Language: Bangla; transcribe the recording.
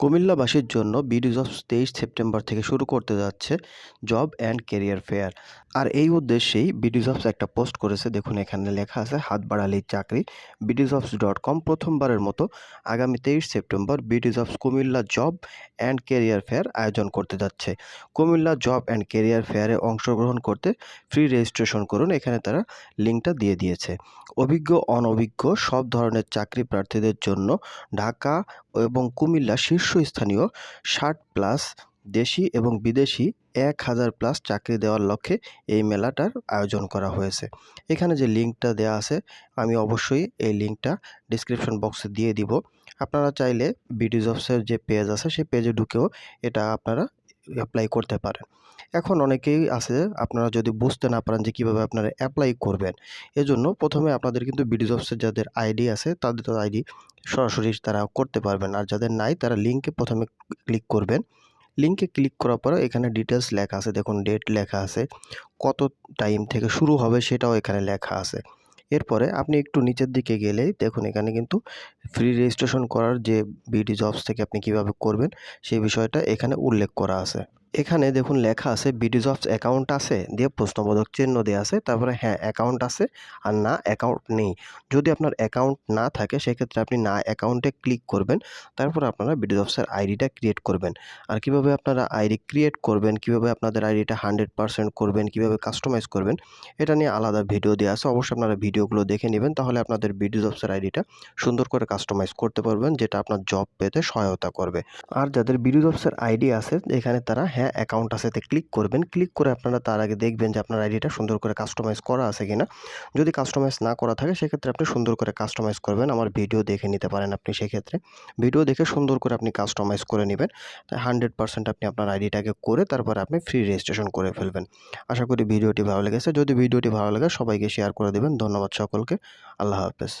কুমিল্লাবাসীর জন্য বিডি জবস তেইশ সেপ্টেম্বর থেকে শুরু করতে যাচ্ছে জব অ্যান্ড কেরিয়ার ফেয়ার আর এই উদ্দেশ্যেই বিডি জবস একটা পোস্ট করেছে, দেখুন এখানে লেখা আছে হাত বাড়ালেই চাকরি। বিডি জবস ডট কম প্রথমবারের মতো আগামী তেইশ September BD jobs Cumilla job and career fair আয়োজন করতে যাচ্ছে। কুমিল্লা জব অ্যান্ড কেরিয়ার ফেয়ারে অংশগ্রহণ করতে ফ্রি রেজিস্ট্রেশন করুন, এখানে তারা লিঙ্কটা দিয়ে দিয়েছে। অভিজ্ঞ, অনভিজ্ঞ সব ধরনের চাকরি প্রার্থীদের জন্য ঢাকা এবং কুমিল্লা শীর্ষস্থানীয় ষাট প্লাস দেশি এবং বিদেশি এক হাজার প্লাস চাকরি দেওয়ার লক্ষ্যে এই মেলাটার আয়োজন করা হয়েছে। এখানে যে লিঙ্কটা দেয়া আছে, আমি অবশ্যই এই লিঙ্কটা ডিসক্রিপশন বক্সে দিয়ে দিব। আপনারা চাইলে বিডি জবসের যে পেজ আছে, সেই পেজে ঢুকেও এটা আপনারা অ্যাপ্লাই করতে পারেন। এখন অনেকেই আছে, আপনারা যদি বুঝতে না পারেন যে কীভাবে আপনারা অ্যাপ্লাই করবেন, এজন্য প্রথমে আপনাদের কিন্তু বিডি জবসের যাদের আইডি আছে, তাদের আইডি সরাসরি তারা করতে পারবেন। আর যাদের নাই, তারা লিঙ্কে প্রথমে ক্লিক করবেন। লিঙ্কে ক্লিক করার পরে এখানে ডিটেলস লেখা আছে, দেখুন ডেট লেখা আছে, কত টাইম থেকে শুরু হবে সেটাও এখানে লেখা আছে। এরপরে আপনি একটু নিচের দিকে গেলে দেখুন এখানে কিন্তু ফ্রি রেজিস্ট্রেশন করার যে বিডি জবস থেকে আপনি কীভাবে করবেন, সেই বিষয়টা এখানে উল্লেখ করা আছে। এখানে দেখুন লেখা আছে বিডি জবস অ্যাকাউন্ট আছে, দিয়ে প্রশ্নবোধক চিহ্ন দেওয়া আছে, তারপরে হ্যাঁ অ্যাকাউন্ট আছে আর না, অ্যাকাউন্ট নেই। যদি আপনার অ্যাকাউন্ট না থাকে, সেক্ষেত্রে আপনি না অ্যাকাউন্টে ক্লিক করবেন, তারপর আপনারা বিডিজ জবসের আইডিটা ক্রিয়েট করবেন। আর কীভাবে আপনারা আইডি ক্রিয়েট করবেন, কীভাবে আপনাদের আইডিটা হান্ড্রেড পারসেন্ট করবেন, কীভাবে কাস্টমাইজ করবেন, এটা নিয়ে আলাদা ভিডিও দেওয়া আছে, অবশ্যই আপনারা ভিডিওগুলো দেখে নেবেন, তাহলে আপনাদের বিডি জবসের আইডিটা সুন্দর করে কাস্টমাইজ করতে পারবেন, যেটা আপনার জব পেতে সহায়তা করবে। আর যাদের বিডি জবসের আইডি আছে, এখানে তারা হ্যাঁ অ্যাকাউন্ট আছে ক্লিক করবেন। ক্লিক করে আপনারা তার আগে দেখবেন যে আপনার আইডিটা সুন্দর করে কাস্টমাইজ করা আছে কিনা। যদি কাস্টমাইজ না করা থাকে, সেক্ষেত্রে আপনি সুন্দর করে কাস্টমাইজ করবেন। আমার ভিডিও দেখে নিতে পারেন আপনি সেক্ষেত্রে। ভিডিও দেখে সুন্দর করে আপনি কাস্টমাইজ করে নেবেন। তাই হান্ড্রেড পার্সেন্ট আপনি আপনার আইডিটাকে করে তারপর আপনি ফ্রি রেজিস্ট্রেশন করে ফেলবেন। আশা করি ভিডিওটি ভালো লেগেছে। যদি ভিডিওটি ভালো লাগে, সবাইকে শেয়ার করে দেবেন। ধন্যবাদ সকলকে। আল্লাহ হাফেজ।